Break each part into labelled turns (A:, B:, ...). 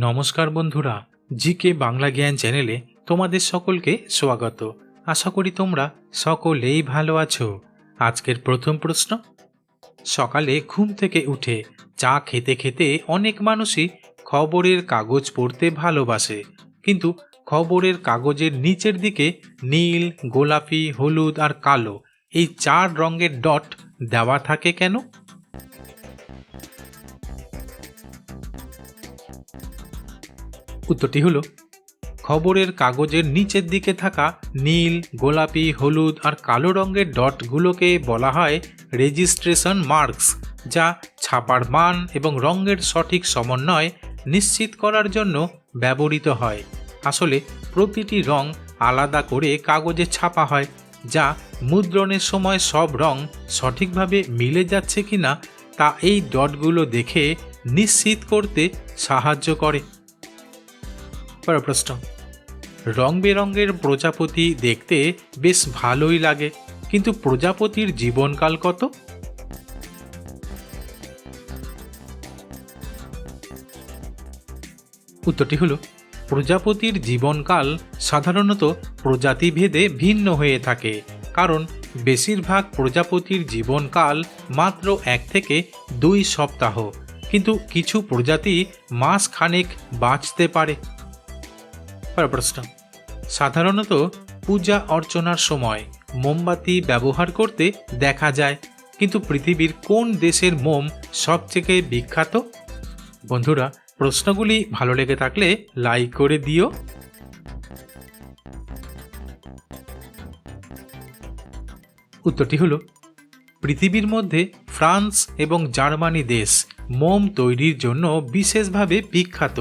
A: নমস্কার বন্ধুরা, জিকে বাংলা জ্ঞান চ্যানেলে তোমাদের সকলকে স্বাগত। আশা করি তোমরা সকলেই ভালো আছো। আজকের প্রথম প্রশ্ন, সকালে ঘুম থেকে উঠে চা খেতে খেতে অনেক মানুষই খবরের কাগজ পড়তে ভালোবাসে, কিন্তু খবরের কাগজের নিচের দিকে নীল, গোলাপি, হলুদ আর কালো এই চার রঙের ডট দেওয়া থাকে কেন? উত্তরটি হলো, খবরের কাগজের নিচের দিকে থাকা নীল, গোলাপি, হলুদ আর কালো রঙের ডটগুলোকে বলা হয় রেজিস্ট্রেশন মার্কস, যা ছাপার মান এবং রঙের সঠিক সমন্বয় নিশ্চিত করার জন্য ব্যবহৃত হয়। আসলে, প্রতিটি রং আলাদা করে কাগজে ছাপা হয়, যা মুদ্রণের সময় সব রং সঠিকভাবে মিলে যাচ্ছে কিনা তা এই ডটগুলো দেখে নিশ্চিত করতে সাহায্য করে। প্রশ্ন। রং বেরঙের প্রজাপতি দেখতে বেশ ভালোই লাগে, কিন্তু প্রজাপতির জীবনকাল কত? উত্তরটি হলো, প্রজাপতির জীবনকাল সাধারণত প্রজাতিভেদে ভিন্ন হয়ে থাকে, কারণ বেশিরভাগ প্রজাপতির জীবনকাল মাত্র এক থেকে দুই সপ্তাহ, কিন্তু কিছু প্রজাতি মাস খানেক বাঁচতে পারে। প্রশ্ন সাধারণত পূজা অর্চনার সময় মোমবাতি ব্যবহার করতে দেখা যায়, কিন্তু পৃথিবীর কোন দেশের মোম সবথেকে বিখ্যাত? বন্ধুরা, প্রশ্নগুলি ভালো লেগে থাকলে লাইক করে দিও। উত্তরটি হলো, পৃথিবীর মধ্যে ফ্রান্স এবং জার্মানি দেশ মোম তৈরির জন্য বিশেষভাবে বিখ্যাত,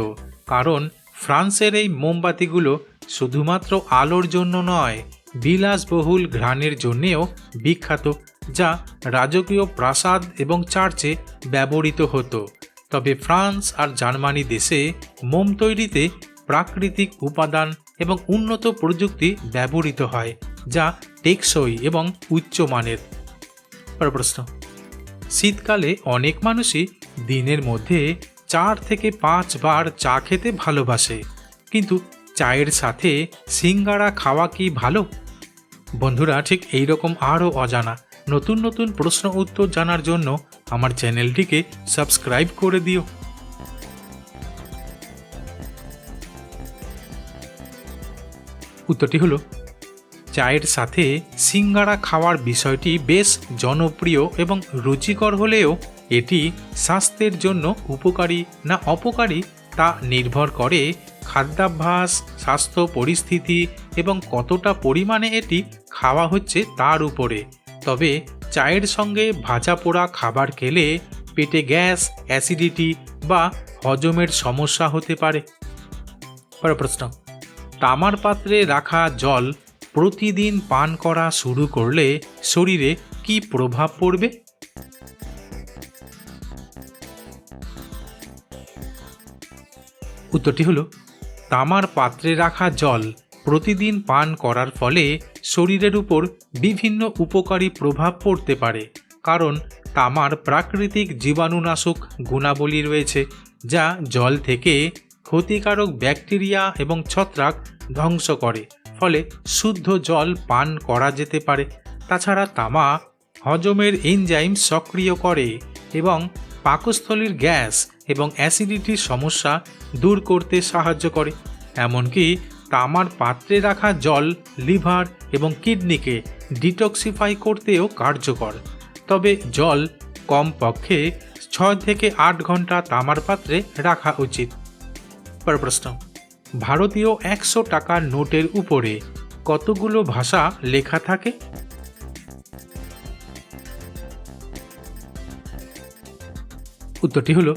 A: কারণ ফ্রান্সের এই মোমবাতিগুলো শুধুমাত্র আলোর জন্য নয়, বিলাসবহুল ঘ্রাণের জন্যেও বিখ্যাত, যা রাজকীয় প্রাসাদ এবং চার্চে ব্যবহৃত হতো। তবে ফ্রান্স আর জার্মানি দেশে মোম তৈরিতে প্রাকৃতিক উপাদান এবং উন্নত প্রযুক্তি ব্যবহৃত হয়, যা টেকসই এবং উচ্চমানের প্রশ্ন। শীতকালে অনেক মানুষই দিনের মধ্যে চার থেকে পাঁচ বার চা খেতে ভালোবাসে। কিন্তু চায়ের সাথে সিঙ্গারা খাওয়া কি ভালো? বন্ধুরা, ঠিক এই রকম আরও অজানা, নতুন নতুন প্রশ্ন উত্তর জানার জন্য আমার চ্যানেলটিকে সাবস্ক্রাইব করে দিও। উত্তরটি হলো, চায়ের সাথে সিঙ্গারা খাওয়ার বিষয়টি বেশ জনপ্রিয় এবং রুচিকর হলেও এটি স্বাস্থ্যের জন্য উপকারী না অপকারী তা নির্ভর করে খাদ্যাভ্যাস, স্বাস্থ্য পরিস্থিতি এবং কতটা পরিমাণে এটি খাওয়া হচ্ছে তার উপরে। তবে চায়ের সঙ্গে ভাজা পোড়া খাবার খেলে পেটে গ্যাস, অ্যাসিডিটি বা হজমের সমস্যা হতে পারে। পরের প্রশ্ন, তামার পাত্রে রাখা জল প্রতিদিন পান করা শুরু করলে শরীরে কি প্রভাব পড়বে? উত্তরটি হলো, তামার পাত্রে রাখা জল প্রতিদিন পান করার ফলে শরীরের উপর বিভিন্ন উপকারী প্রভাব পড়তে পারে, কারণ তামার প্রাকৃতিক জীবাণুনাশক গুণাবলী রয়েছে, যা জল থেকে ক্ষতিকারক ব্যাকটেরিয়া এবং ছত্রাক ধ্বংস করে, ফলে শুদ্ধ জল পান করা যেতে পারে। তাছাড়া তামা হজমের এনজাইম সক্রিয় করে এবং পাকস্থলীর গ্যাস এবং অ্যাসিডিটির সমস্যা দূর করতে সাহায্য করে, এমনকি তামার পাত্রে রাখা জল, লিভার এবং কিডনিকে ডিটক্সিফাই করতেও কার্যকর। তবে জল কমপক্ষে ছয় থেকে আট ঘণ্টা তামার পাত্রে রাখা উচিত। পর প্রশ্ন, ভারতীয় একশো টাকার নোটের উপরে কতগুলো ভাষা লেখা থাকে? উত্তরটি হলো,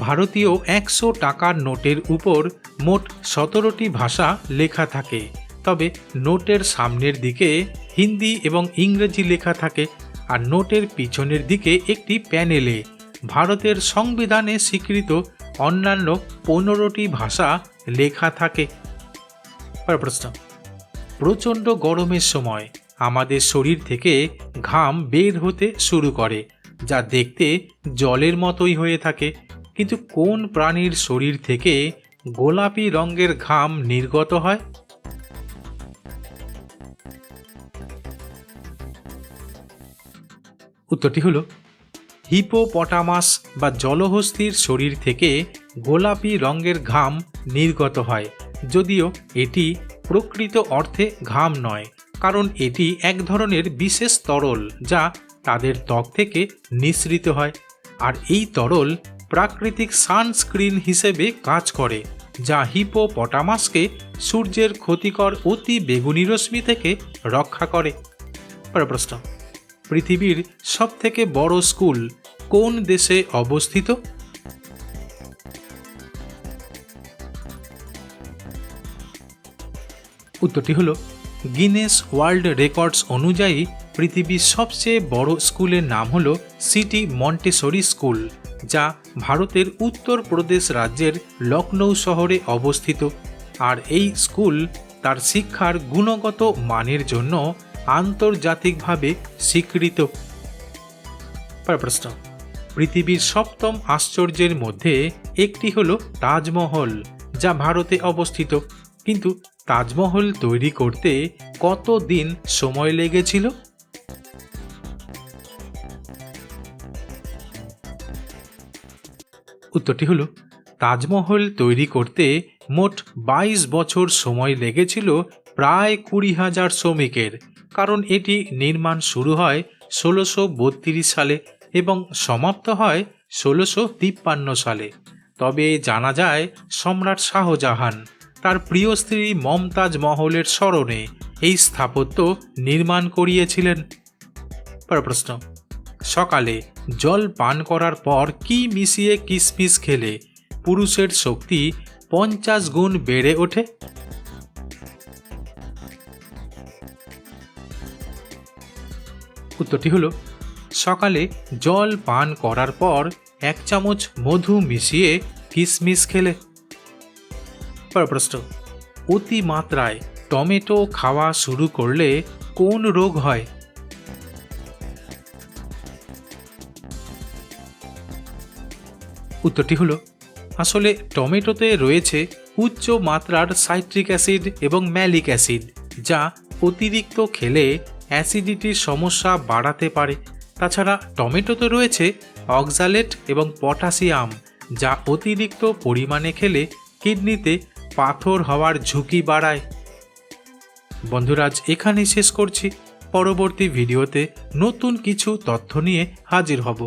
A: ভারতীয় একশো টাকার নোটের উপর মোট সতেরোটি ভাষা লেখা থাকে, তবে নোটের সামনের দিকে হিন্দি এবং ইংরেজি লেখা থাকে আর নোটের পিছনের দিকে একটি প্যানেলে ভারতের সংবিধানে স্বীকৃত অন্যান্য পনেরোটি ভাষা লেখা থাকে। প্রশ্ন, প্রচণ্ড গরমের সময় আমাদের শরীর থেকে ঘাম বের হতে শুরু করে যা দেখতে জলের মতোই হয়ে থাকে। কিন্তু কোন প্রাণীর শরীর থেকে গোলাপি রঙের ঘাম নির্গত হয়? উত্তরটি হলো, হিপোপটামাস বা জলহস্তির শরীর থেকে গোলাপি রঙের ঘাম নির্গত হয়। যদিও এটি প্রকৃত অর্থে ঘাম নয়, কারণ এটি এক ধরনের বিশেষ তরল যা তাদের ত্বক থেকে নিঃসৃত হয় আর এই তরল প্রাকৃতিক সানস্ক্রিন হিসেবে কাজ করে, যা হিপোপটামাসকে সূর্যের ক্ষতিকর অতি বেগুনি রশ্মি থেকে রক্ষা করে। প্রশ্ন, পৃথিবীর সবথেকে বড় স্কুল কোন দেশে অবস্থিত? উত্তরটি হল, গিনেস ওয়ার্ল্ড রেকর্ডস অনুযায়ী পৃথিবীর সবচেয়ে বড় স্কুলের নাম হল সিটি মন্টেসরি স্কুল, যা ভারতের উত্তরপ্রদেশ রাজ্যের লখনৌ শহরে অবস্থিত। আর এই স্কুল তার শিক্ষার গুণগত মানের জন্য আন্তর্জাতিকভাবে স্বীকৃত। প্রশ্ন। পৃথিবীর সপ্তম আশ্চর্যের মধ্যে একটি হল তাজমহল, যা ভারতে অবস্থিত। কিন্তু তাজমহল তৈরি করতে কত দিন সময় লেগেছিল? উত্তরটি হলো, তাজমহল তৈরি করতে মোট বাইশ বছর সময় লেগেছিল প্রায় কুড়ি হাজার শ্রমিকের, কারণ এটি নির্মাণ শুরু হয় ষোলোশো বত্রিশ সালে এবং সমাপ্ত হয় ষোলোশো তিপ্পান্ন সালে। তবে জানা যায়, সম্রাট শাহজাহান তার প্রিয় স্ত্রী মমতাজ মহলের স্মরণে এই স্থাপত্য নির্মাণ করিয়েছিলেন। পরের প্রশ্ন সকালে জল পান করার পর কি মিশিয়ে কিসমিস খেলে? পুরুষের শক্তি পঞ্চাশ গুণ বেড়ে ওঠে। উত্তরটি হলো, সকালে জল পান করার পর এক চামচ মধু মিশিয়ে কিসমিস খেলে। প্রশ্ন, অতিমাত্রায় টমেটো খাওয়া শুরু করলে কোন রোগ হয়? উত্তরটি হলো, আসলে টমেটোতে রয়েছে উচ্চ মাত্রার সাইট্রিক অ্যাসিড এবং ম্যালিক অ্যাসিড, যা অতিরিক্ত খেলে অ্যাসিডিটির সমস্যা বাড়াতে পারে। তাছাড়া টমেটোতে রয়েছে অক্সালেট এবং পটাশিয়াম, যা অতিরিক্ত পরিমাণে খেলে কিডনিতে পাথর হওয়ার ঝুঁকি বাড়ায়। বন্ধুরাজ এখানেই শেষ করছি। পরবর্তী ভিডিওতে নতুন কিছু তথ্য নিয়ে হাজির হব।